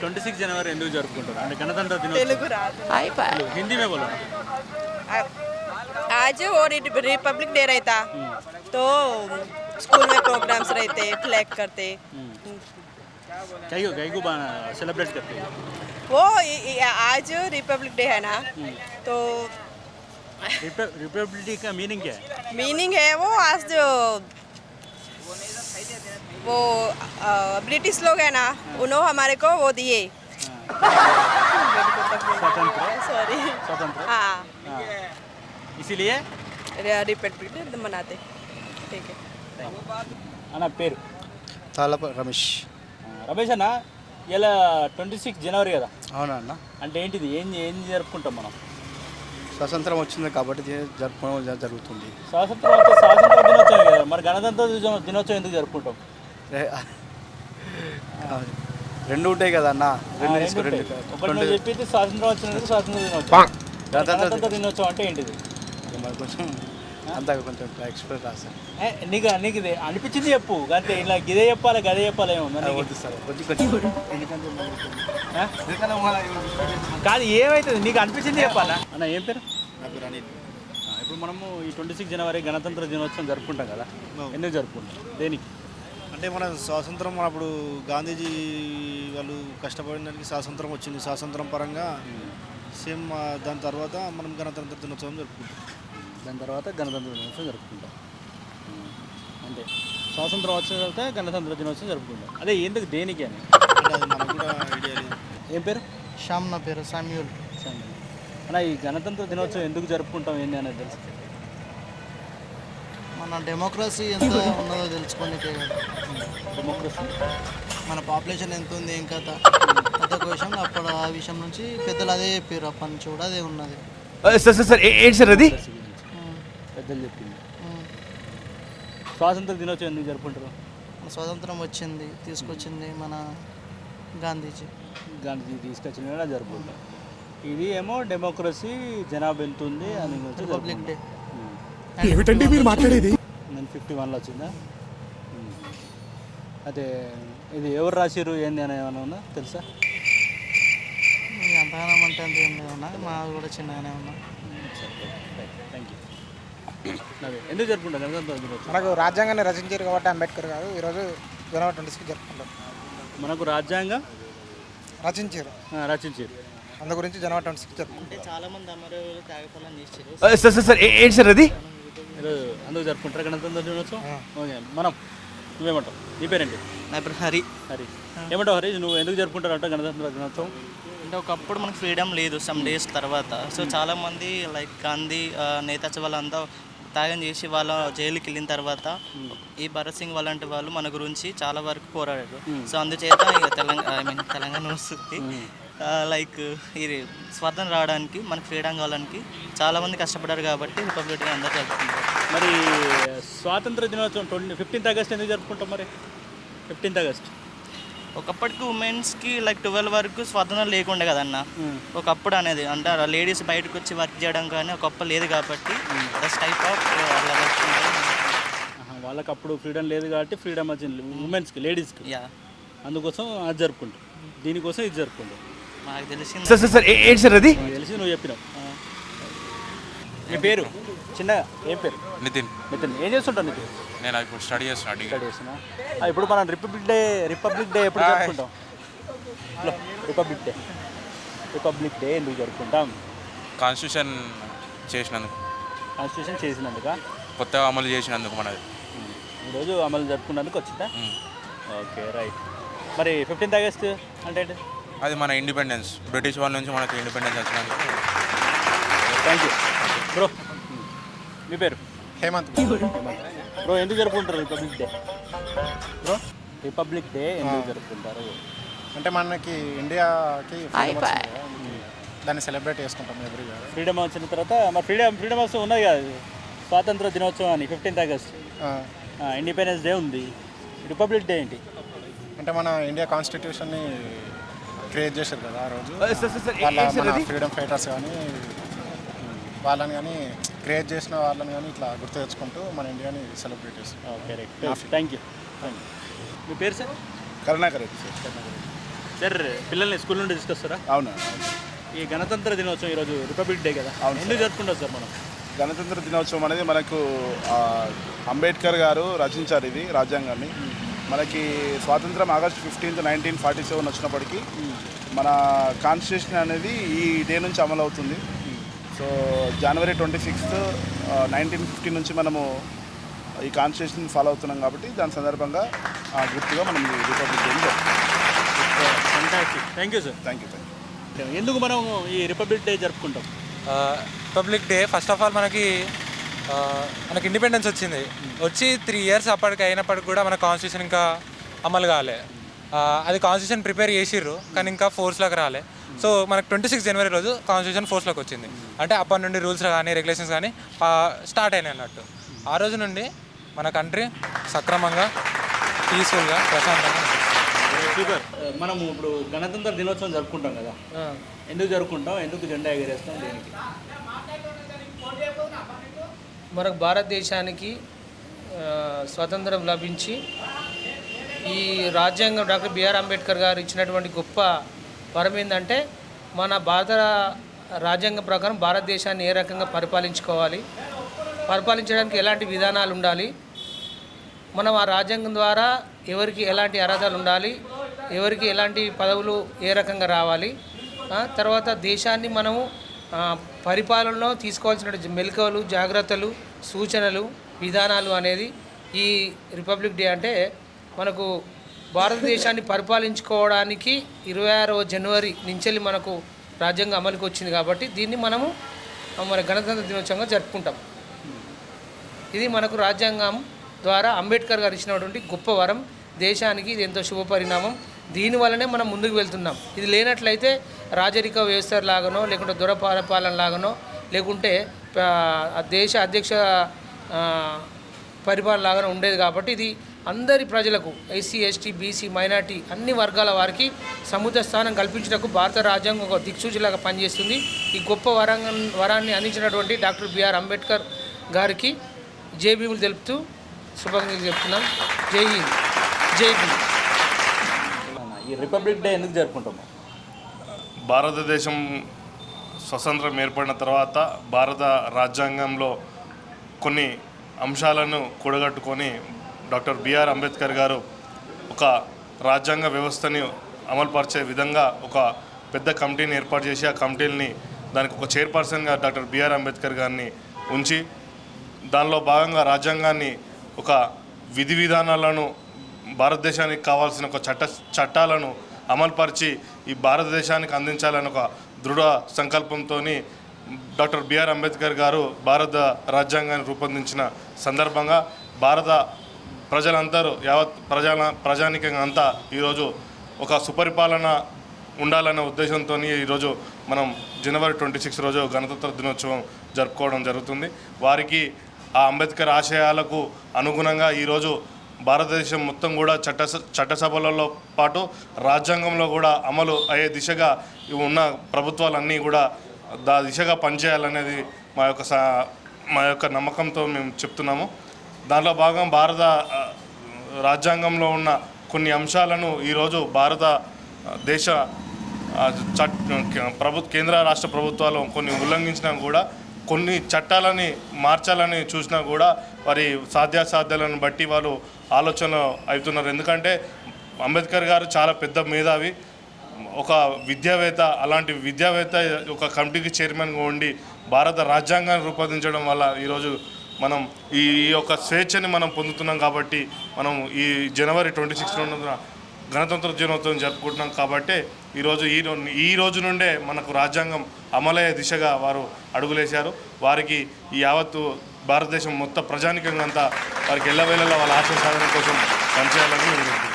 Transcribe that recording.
Twenty six జనవరి ఎందుకు జరుపుకుంటారు అంటే గణతంత్ర దినోత్సవం తెలుగు రాదు हिंदी में बोलो आज वो रिपब्लिक डे रहता तो स्कूल में प्रोग्राम्स रहते फ्लैग करते कई को कई को सेलिब्रेट करते हैं वो इ- इ- आज रिपब्लिक डे है ना तो रिपब्लिक का मीनिंग क्या है मीनिंग है वो आज जो वो अ, ब्रिटिश लोग है ना उन्होंने हमारे को वो दिए स्वतंत्र सॉरी स्वतंत्र हाँ हाँ। इसीलिए रिपब्लिक डे मनाते ठीक है అన్న పేరు తాళప రమేష్ ఆ, రమేష్ అన్న ఇలా ట్వంటీ సిక్స్ జనవరి కదా అవునా అన్న అంటే ఏంటిది ఏం ఏం జరుపుకుంటాం మనం స్వతంత్రం వచ్చింది కాబట్టి జ- జరుపుకోవడం జ- జరుగుతుంది స్వాతంత్రం అంటే స్వాతంత్ర దినోత్సవం కదా మరి గణతంత్ర దినో- దినోత్సవం ఎందుకు జరుపుకుంటాం రే- రెండు ఉంటాయి కదా అన్న? రెండు తీసుకో రెండు. ఒకటి చెప్పింది స్వాతంత్రం వచ్చినందుకు స్వాతంత్ర దినోత్సవం గణతంత్ర దినోత్సవం అంటే ఏంటిది? మరి కొంచెం అంతా కొంచెం ఎక్స్ప్రెస్ రాస్తాను ఏ, నీకు నీకు ఇది అనిపించింది చెప్పు. అంతే ఇలా గిదే చెప్పాలి గదే చెప్పాలి? వద్దు సార్? కాదు ఏమైతుంది? నీకు అనిపించింది చెప్పాలా? అన్న ఏం పేరు? నా పేరు అనిల్. ఇప్పుడు మనము ఈ ట్వంటీ సిక్స్ జనవరి గణతంత్ర దినోత్సవం జరుపుకుంటాం కదా? ఎందుకు జరుపుకుంటాం? దేనికి? అంటే మన స్వాతంత్రం అప్పుడు గాంధీజీ వాళ్ళు కష్టపడిన దానికి స్వాతంత్రం వచ్చింది. స్వాతంత్రం పరంగా సేమ్ ఆ, దాని తర్వాత మనం గణతంత్ర దినోత్సవం జరుపుకుంటాం. దాని తర్వాత గణతంత్ర దినోత్సవం జరుపుకుంటాం. అంతే స్వాతంత్రం వచ్చిన తర్వాత గణతంత్ర దినోత్సవం జరుపుకుంటాం. అదే ఎందుకు దేనికి అని? అంటే మనకు కూడా ఐడియా లేదు. ఏం పేరు? శ్యామ్ నా పేరు సామ్యూల్. అన్న ఈ గణతంత్ర దినోత్సవం ఎందుకు జరుపుకుంటాం ఏంది అనేది తెలుసు. మన డెమోక్రసీ ఎంత ఉన్నదో తెలుసుకోనికే కదా. డెమోక్రసీ మన పాపులేషన్ ఎంత ఉంది ఏం కథ? ఒక్క విషయంలో అప్పుడు ఆ విషయం నుంచి పెద్దలు అదే చెప్పారు అప్పటి నుంచి కూడా అదే ఉన్నది. సార్ సార్ సార్ ఏంటి సార్ అది? పెద్దలు చెప్పింది. స్వాతంత్ర దినోత్సవం ఎందుకు జరుపుకుంటారు? మన స్వాతంత్రం వచ్చింది తీసుకొచ్చింది మన గాంధీజీ. గాంధీ తీసుకొచ్చిన జరుపుకుంటాం ఇది ఏమో డెమోక్రసీ జనాభా ఎంత ఉంది అని రిపబ్లిక్ డే ఏమిటండి మీరు మాట్లాడేది? నేను ఫిఫ్టీ వన్లో వచ్చిందా. అదే ఇది ఎవరు రాసిరు ఏంది అని ఏమైనా ఉందా? తెలుసా? అంతగానం అంటే అంత ఏం లేదు అన్న మా కూడా చిన్నగానే ఉన్నా. థ్యాంక్ యూ ఎందుకు జరుపుకుంటాం దినోత్సవం మనకు రాజ్యాంగాన్ని రచించారు కాబట్టి అంబేద్కర్ గారు ఈరోజు జనవరి ట్వంటీ సిక్స్ జరుపుకుంటారు. మనకు రాజ్యాంగం? రచించారు. ఆ, రచించారు. అందు గురించి జనవరి ట్వంటీ సిక్స్ జరుపుకుంటారు. అంటే చాలా మంది అమరవీరులు త్యాగఫలం చేశారు సార్ సార్ ఏంటి సార్ అది? ఈరోజు అందుకు జరుపుకుంటారు. గణతంత్ర దినోత్సవం? ఓకే. మనం నువ్వేమంటావు? నీ పేరేంటి? నా పేరు హరి. హరి. ఏమంటావు హరి నువ్వు ఎందుకు జరుపుకుంటారు అంటే గణతంత్ర దినోత్సవం? అంటే ఒకప్పుడు మనకు ఫ్రీడమ్ లేదు సమ్ డేస్ తర్వాత. సో చాలామంది లైక్ గాంధీ నేతాజీ వాళ్ళంతా త్యాగం చేసి వాళ్ళ జైలుకి వెళ్ళిన తర్వాత ఈ భరత్ సింగ్ వాళ్ళంటి వాళ్ళు మన గురించి చాలా వరకు పోరాడారు. సో అందుచేత ఇక తెలంగాణ ఐ మీన్ తెలంగాణ వస్తుంది. లైక్ ఇది స్వాతంత్రం రావడానికి మనకు ఫ్రీడమ్ కావడానికి చాలామంది కష్టపడ్డారు కాబట్టి రిపబ్లిక్ డే అందరూ జరుపుకుంటారు. మరి స్వాతంత్ర దినోత్సవం ట్వంటీ ఫిఫ్టీన్త్ ఆగస్ట్ ఎందుకు జరుపుకుంటాం మరి? Fifteenth August. ఒకప్పటికి ఉమెన్స్కి లైక్ ట్వెల్వ్ వరకు స్వాతంత్రం లేకుండే కదన్న. ఒకప్పుడు అనేది అంటే లేడీస్ బయటకు వచ్చి వర్క్ చేయడం కానీ ఒకప్పుడు లేదు కాబట్టి దస్ టైప్ ఆఫ్ వాళ్ళకి అప్పుడు ఫ్రీడమ్ లేదు కాబట్టి ఫ్రీడమ్ వచ్చింది ఉమెన్స్కి లేడీస్కి. యా. అందుకోసం అది జరుపుకుంటాం. దీనికోసం ఇది జరుపుకుంటాం. నాకు తెలిసింది. సార్ సార్ ఏంటి సార్ అది? తెలిసి నువ్వు చెప్పినావు. నీ పేరు? చిన్నగా ఏం పేరు? నితిన్. నితిన్. ఏం చేస్తుంటావు నితిన్? నేను ఇప్పుడు స్టడీ చేస్తున్నా స్టడీ చేస్తున్నా. ఆ, ఇప్పుడు మనం రిపబ్లిక్ డే రిపబ్లిక్ డే ఎప్పుడు జరుపుకుంటాం? Republic day. రిపబ్లిక్ డే ఎందుకు జరుపుకుంటాం? కాన్స్టిట్యూషన్ చేసినందుకు. కాన్స్టిట్యూషన్ చేసినందుక? కొత్తగా అమలు చేసినందుకు మనది. ఈరోజు అమలు జరుపుకున్నందుకు వచ్చిందా? Okay right. మరి ఫిఫ్టీన్త్ ఆగస్ట్ అంటే ఏంటి? అది మన ఇండిపెండెన్స్. బ్రిటిష్ వాళ్ళ నుంచి మనకి ఇండిపెండెన్స్ వచ్చినందుకు. థ్యాంక్ యూ బ్రో మీ పేరు? హేమంత్. బ్రో ఎందుకు జరుపుకుంటారు republic day bro? Republic day ఎందుకు జరుపుకుంటారు? అంటే మనకి ఇండియాకి దాన్ని సెలబ్రేట్ చేసుకుంటాం ఎవ్రీ ఇయర్ ఫ్రీడమ్ వచ్చిన తర్వాత మరి ఫ్రీడమ్ ఫ్రీడమ్ వస్తే ఉన్నది కదా స్వాతంత్ర దినోత్సవం అని ఫిఫ్టీన్త్ ఆగస్ట్ ఇండిపెండెన్స్ డే ఉంది. రిపబ్లిక్ డే ఏంటి? అంటే మన ఇండియా కాన్స్టిట్యూషన్ని క్రియేట్ చేశారు కదా ఆ రోజు. ఫ్రీడమ్ ఫైటర్స్ కానీ వాళ్ళని కానీ క్రియేట్ చేసిన వాళ్ళని కానీ ఇట్లా గుర్తు తెచ్చుకుంటూ మన ఇండియాని సెలబ్రేట్ చేస్తాం okay right thank you thank you మీ పేరు sir? Karunakar Reddy sir. Sir పిల్లల్ని స్కూల్ నుండి తీసుకొస్తారా? అవును. ఈ గణతంత్ర దినోత్సవం ఈరోజు రిపబ్లిక్ డే కదా. అవును ఎందుకు జరుపుకుంటాం సార్ మనం? గణతంత్ర దినోత్సవం అనేది మనకు అంబేద్కర్ గారు రచించారు ఇది రాజ్యాంగాన్ని. మనకి స్వాతంత్రం August fifteenth nineteen forty seven వచ్చినప్పటికీ మన కాన్స్టిట్యూషన్ అనేది ఈ డే నుంచి అమలు అవుతుంది so January twenty sixth nineteen fifty నుంచి మనము ఈ కాన్స్టిట్యూషన్ ఫాలో అవుతున్నాం కాబట్టి దాని సందర్భంగా ఆ, గుర్తుగా మనం ఈ republic fantastic thank you sir thank you thank you ఎందుకు మనం ఈ రిపబ్లిక్ డే జరుపుకుంటాం? Republic day first of all మనకి మనకి ఇండిపెండెన్స్ వచ్చింది. వచ్చి త్రీ ఇయర్స్ అప్పటికి అయినప్పటికి కూడా మన కాన్స్టిట్యూషన్ ఇంకా అమలు కాలే. ఆ, అది కాన్స్టిట్యూషన్ ప్రిపేర్ చేసిర్రు కానీ ఇంకా ఫోర్స్లోకి రాలే. సో మనకు ట్వంటీ సిక్స్ జనవరి రోజు కాన్స్టిట్యూషన్ ఫోర్స్లోకి వచ్చింది. అంటే అప్పటి నుండి రూల్స్ కానీ రెగ్యులేషన్స్ కానీ స్టార్ట్ అయినాయి అన్నట్టు. ఆ రోజు నుండి మన కంట్రీ సక్రమంగా పీస్ఫుల్గా ప్రశాంతంగా. సూపర్ మనము ఇప్పుడు గణతంత్ర దినోత్సవం జరుపుకుంటాం కదా. ఎందుకు జరుపుకుంటాం? ఎందుకు జెండా ఎగరేస్తాం? దేనికి? మనకు భారతదేశానికి స్వతంత్రం లభించి ఈ రాజ్యాంగం డాక్టర్ బిఆర్ అంబేద్కర్ గారు ఇచ్చినటువంటి గొప్ప వరం ఏంటంటే మన భారత రాజ్యాంగం ప్రకారం భారతదేశాన్ని ఏ రకంగా పరిపాలించుకోవాలి? పరిపాలించడానికి ఎలాంటి విధానాలు ఉండాలి? మనం ఆ రాజ్యాంగం ద్వారా ఎవరికి ఎలాంటి అర్హతలు ఉండాలి? ఎవరికి ఎలాంటి పదవులు ఏ రకంగా రావాలి? తర్వాత దేశాన్ని మనము పరిపాలనలో తీసుకోవాల్సిన మెలకువలు జాగ్రత్తలు సూచనలు విధానాలు అనేది ఈ రిపబ్లిక్ డే అంటే మనకు భారతదేశాన్ని పరిపాలించుకోవడానికి ఇరవై ఆరవ జనవరి నుంచి మనకు రాజ్యాంగం అమలుకి వచ్చింది కాబట్టి దీన్ని మనము మన గణతంత్ర దినోత్సవంగా జరుపుకుంటాం. ఇది మనకు రాజ్యాంగం ద్వారా అంబేద్కర్ గారు ఇచ్చినటువంటి గొప్ప వరం. దేశానికి ఇది ఎంతో శుభ పరిణామం. దీనివల్లనే మనం ముందుకు వెళ్తున్నాం. ఇది లేనట్లయితే రాజరిక వ్యవస్థ లాగానో లేకుంటే దురపాలన లాగానో లేకుంటే దేశ అధ్యక్ష పరిపాలన లాగానో ఉండేది కాబట్టి ఇది అందరి ప్రజలకు ఎస్సీ ఎస్టీ బీసీ మైనార్టీ అన్ని వర్గాల వారికి సముద్ర స్థానం కల్పించడానికి భారత రాజ్యాంగం ఒక దిక్సూచిలాగా పనిచేస్తుంది. ఈ గొప్ప వరంగ వరాన్ని అందించినటువంటి డాక్టర్ బిఆర్ అంబేద్కర్ గారికి జై భీములు తెలుపుతూ శుభాకాంక్షలు చెప్తున్నాం. జై హింద్. జై భీమ్. ఈ రిపబ్లిక్ డే ఎందుకు జరుపుకుంటాము భారతదేశం స్వతంత్రం ఏర్పడిన తర్వాత భారత రాజ్యాంగంలో కొన్ని అంశాలను కూడగట్టుకొని డాక్టర్ బిఆర్ అంబేద్కర్ గారు ఒక రాజ్యాంగ వ్యవస్థని అమలుపరిచే విధంగా ఒక పెద్ద కమిటీని ఏర్పాటు చేసి ఆ కమిటీని దానికి ఒక చైర్పర్సన్గా డాక్టర్ బిఆర్ అంబేద్కర్ గారిని ఉంచి దానిలో భాగంగా రాజ్యాంగాన్ని ఒక విధి విధానాలను భారతదేశానికి కావాల్సిన ఒక చట్ట చట్టాలను అమలుపరిచి ఈ భారతదేశానికి అందించాలని ఒక దృఢ సంకల్పంతో డాక్టర్ బిఆర్ అంబేద్కర్ గారు భారత రాజ్యాంగాన్ని రూపొందించిన సందర్భంగా భారత ప్రజలందరూ యావత్ ప్రజల ప్రజానికంగా అంతా ఈరోజు ఒక సుపరిపాలన ఉండాలనే ఉద్దేశంతో ఈరోజు మనం జనవరి ట్వంటీ సిక్స్ రోజు గణతంత్ర దినోత్సవం జరుపుకోవడం జరుగుతుంది. వారికి ఆ అంబేద్కర్ ఆశయాలకు అనుగుణంగా ఈరోజు భారతదేశం మొత్తం కూడా చట్ట చట్టసభలలో పాటు రాజ్యాంగంలో కూడా అమలు అయ్యే దిశగా ఉన్న ప్రభుత్వాలన్నీ కూడా దా దిశగా పనిచేయాలనేది మా యొక్క సా- మా యొక్క నమ్మకంతో మేము చెప్తున్నాము. దానిలో భాగం భారత రాజ్యాంగంలో ఉన్న కొన్ని అంశాలను ఈరోజు భారత దేశ చట్ ప్రభు కేంద్ర రాష్ట్ర ప్రభుత్వాలు కొన్ని ఉల్లంఘించినా కూడా కొన్ని చట్టాలని మార్చాలని చూసినా కూడా వారి సాధ్యాసాధ్యాలను బట్టి వాళ్ళు ఆలోచన అవుతున్నారు. ఎందుకంటే అంబేద్కర్ గారు చాలా పెద్ద మేధావి. ఒక విద్యావేత్త అలాంటి విద్యావేత్త ఒక కమిటీకి చైర్మన్గా ఉండి భారత రాజ్యాంగాన్ని రూపొందించడం వల్ల ఈరోజు మనం ఈ యొక్క స్వేచ్ఛని మనం పొందుతున్నాం కాబట్టి మనం ఈ జనవరి ట్వంటీ సిక్స్ గణతంత్ర దినోత్సవం జరుపుకుంటున్నాం కాబట్టి ఈరోజు ఈ రోజు ఈ రోజు నుండే మనకు రాజ్యాంగం అమలయ్యే దిశగా వారు అడుగులేశారు. వారికి ఈ యావత్తు భారతదేశం మొత్తం ప్రజానికంగా అంతా వారికి ఎల్లవేళలా వాళ్ళ ఆశయ సాధన కోసం పనిచేయాలని